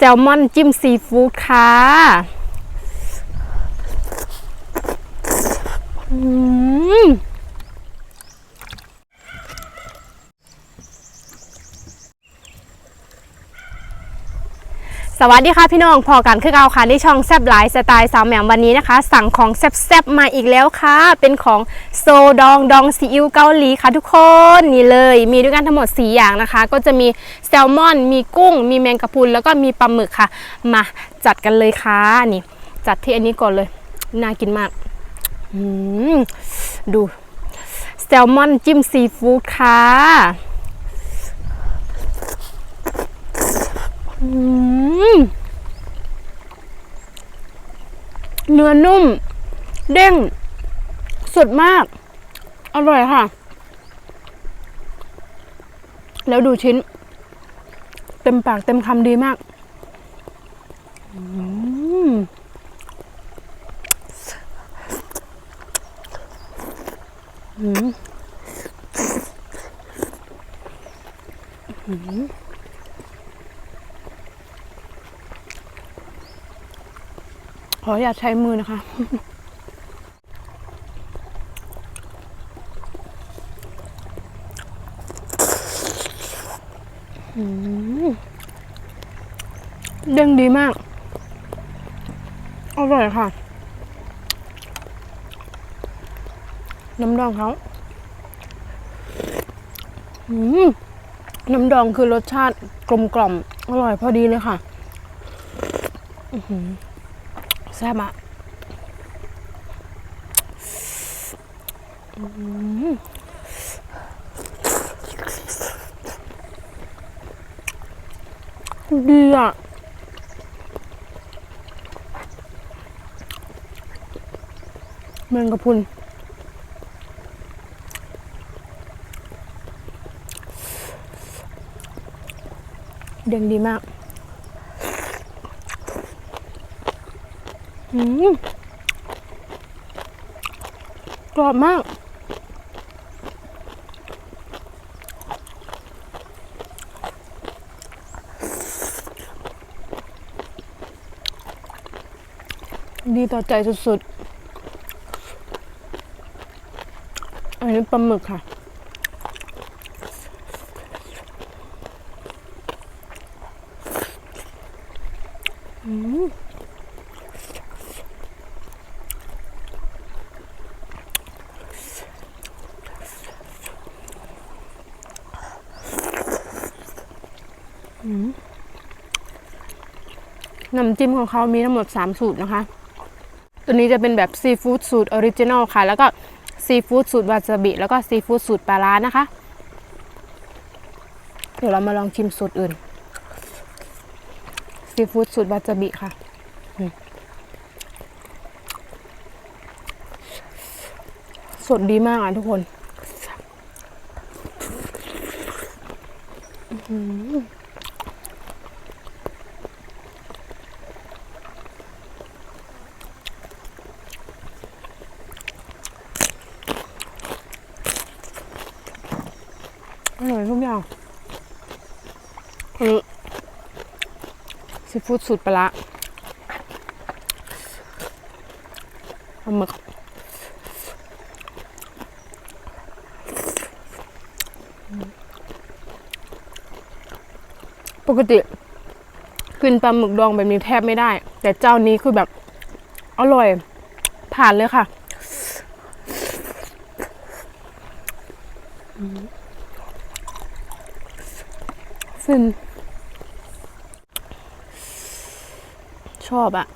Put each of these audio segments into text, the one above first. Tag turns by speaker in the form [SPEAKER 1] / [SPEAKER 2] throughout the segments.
[SPEAKER 1] ซลมอนจิ้มซีฟู้ดค่ะ อืม สวัสดีค่ะพี่น้องพอกันคือเอาค่ะในช่องแซบไลฟ์สไตล์สาวแหม่มวันนี้นะคะ สั่งของแซบๆมาอีกแล้วค่ะ เป็นของโซดองดองซีอิ๊วเกาหลีค่ะทุกคนนี่เลย มีด้วยกันทั้งหมด 4 อย่างนะคะ ก็จะมีแซลมอน มีกุ้ง มีแมงกะพรุนแล้วก็มีปลาหมึกค่ะ มาจัดกันเลยค่ะนี่จัดที่อันนี้ก่อนเลย น่ากินมากอืมดูแซลมอนจิ้มซีฟู้ดค่ะอืม เนื้อนุ่ม เด้งสดมาก อร่อยค่ะ แล้วดูชิ้น เต็มปากเต็มคำดีมาก อืมอืมอืม ขออย่าใช้มือนะคะ เด้งดีมาก อร่อยค่ะ น้ำดองเขาน้ำดองคือรสชาติกลมกล่อม อร่อยพอดีเลยค่ะ อือหือ แซ่บอะดีอะแมงกระพุนเด้งดีมาก อืม กรอบมาก ดีต่อใจสุดๆ อันนี้ปลาหมึกค่ะอืม น้ำจิ้มของเขามีทั้งหมด 3 สูตรนะคะ ตัวนี้จะเป็นแบบซีฟู้ดสูตรออริจินอลค่ะ แล้วก็ซีฟู้ดสูตรวาซาบิ แล้วก็ซีฟู้ดสูตรปลาร้านะคะ เดี๋ยวเรามาลองชิมสูตรอื่น ซีฟู้ดสูตรวาซาบิค่ะสดดีมากอะทุกคนอื้อหือ อร่อยทุกอย่างคือซีฟู้ดสูตรปลาร้าปลาหมึกปกติกินปลาหมึกดองแบบนี้แทบไม่ได้ แต่เจ้านี้คือแบบ อร่อย ผ่านเลยค่ะ ฟินชอบอะ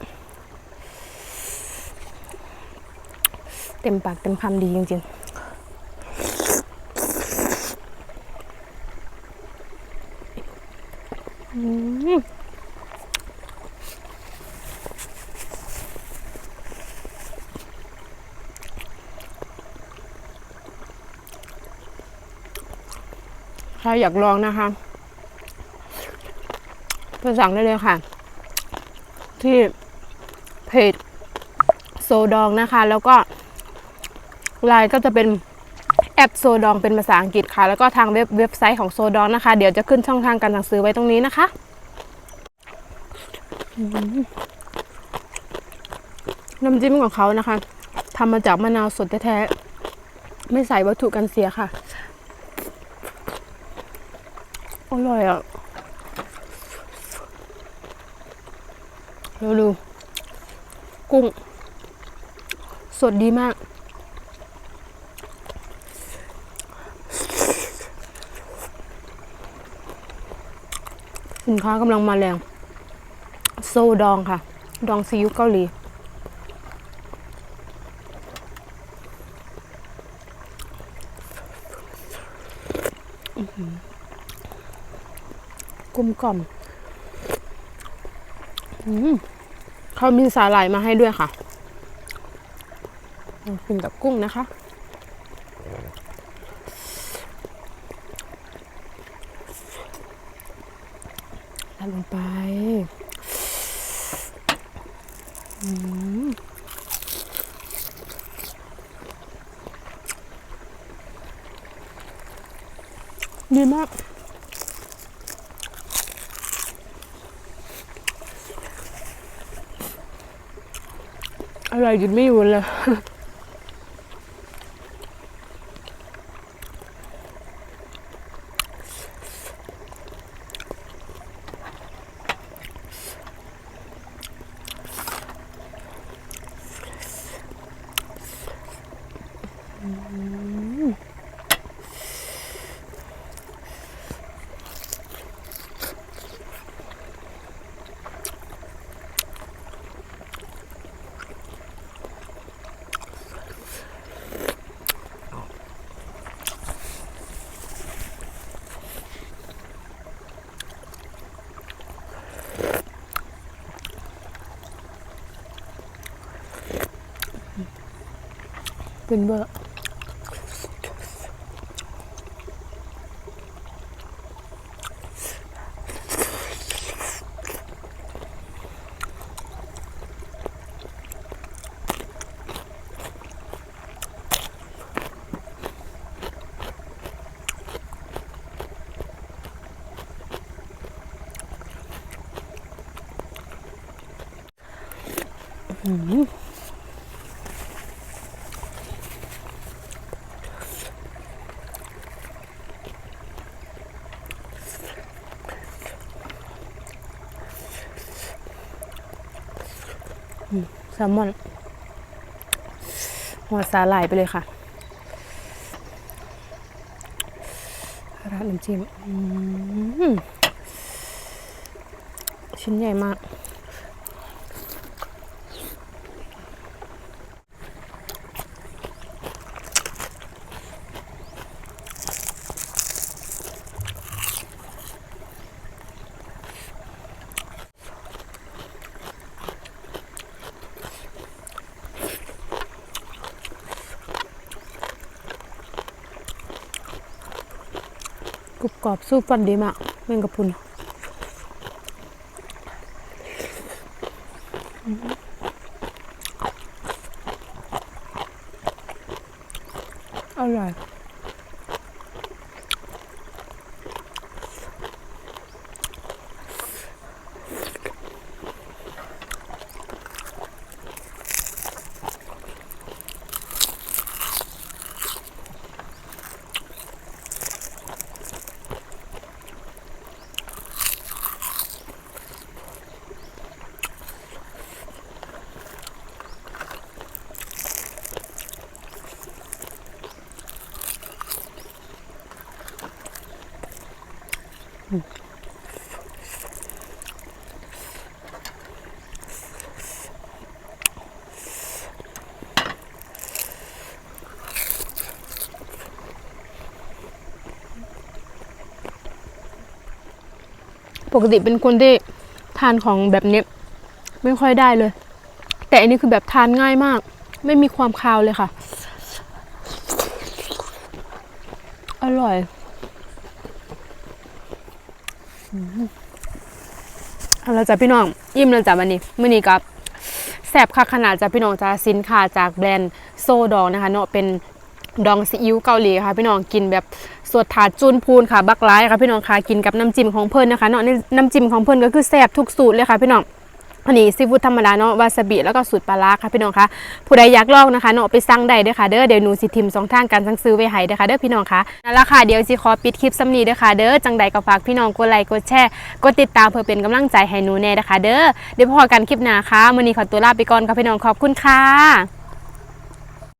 [SPEAKER 1] เต็มปากเต็มคำดีจริงๆใครอยากลองนะคะ ไปสั่งได้เลยค่ะ ที่เพจโซดองนะคะ แล้วก็ไลน์ก็จะเป็นแอปโซดองเป็นภาษาอังกฤษค่ะ แล้วก็ทางเว็บเว็บไซต์ของโซดองนะคะ เดี๋ยวจะขึ้นช่องทางการสั่งซื้อไว้ตรงนี้นะคะน้ำจิ้มของเขานะคะทำมาจากมะนาวสดแท้ๆไม่ใส่วัตถุกันเสียค่ะ อร่อยอะ ดูดู กุ้ง สดดีมาก สินค้ากำลังมาแรง โซดองค่ะ ดองซีอิ๊วเกาหลีกลมกล่อม อืม เขามีสาหร่ายมาให้ด้วยค่ะลองกินกับกุ้งนะคะ ลงไปดีมาก อร่อยหยุดไม่อยู่เลย เป็นเบอร์嗯。Mm hmm. แซลมอน หัวสาหร่ายไปเลยค่ะร้านน้ำจิ้มชิ้นใหญ่มาก กรุบกรอบสู้ฟันดีมากแมงกะพรุน ปกติเป็นคนที่ทานของแบบนี้ไม่ค่อยได้เลย แต่อันนี้คือแบบทานง่ายมาก ไม่มีความคาวเลยค่ะ อร่อยอืมเอาละจ้ะพี่น้องอิ่มแล้วจ้ะวันนี้มื้อนี้กับแซบค่ะขนาดจ้ะพี่น้องจ้ะสินค้าจากแบรนด์โซดองนะคะ เนาะเป็นดองซีอิ๊วเกาหลีค่ะ พี่น้องกินแบบ สวดถาดจูนพูนค่ะ บักร้ายค่ะพี่น้องค่ะกินกับน้ำจิ้มของเพิ่นนะคะเนาะนี่น้ำจิ้มของเพิ่นก็คือแซ่บทุกสูตรเลยค่ะพี่น้องอันนี้ซีฟู้ดธรรมดาเนาะวาซาบิแล้วก็สูตรปลาร้าค่ะพี่น้องคะผู้ใดอยากลองนะคะเนาะไปสั่งได้เด้อค่ะเด้อเดี๋ยวหนูสิทิมสองทางการสั่งซื้อไว้ให้เด้อค่ะเด้อพี่น้องคะนั่นละค่ะเดี๋ยวสิขอปิดคลิปซ้ำนี้เด้อค่ะเด้อจังใดก็ฝากพี่น้องกดไลค์กดแชร์กดติดตามเพื่อเป็นกำลังใจให้หนูแน่เด้อค่ะเด้อเดี๋ยวพอกันคลิปหน้าค่ะมื้อนี้ขอตัวลาไปก่อนค่ะพี่น้องขอบคุณค่ะ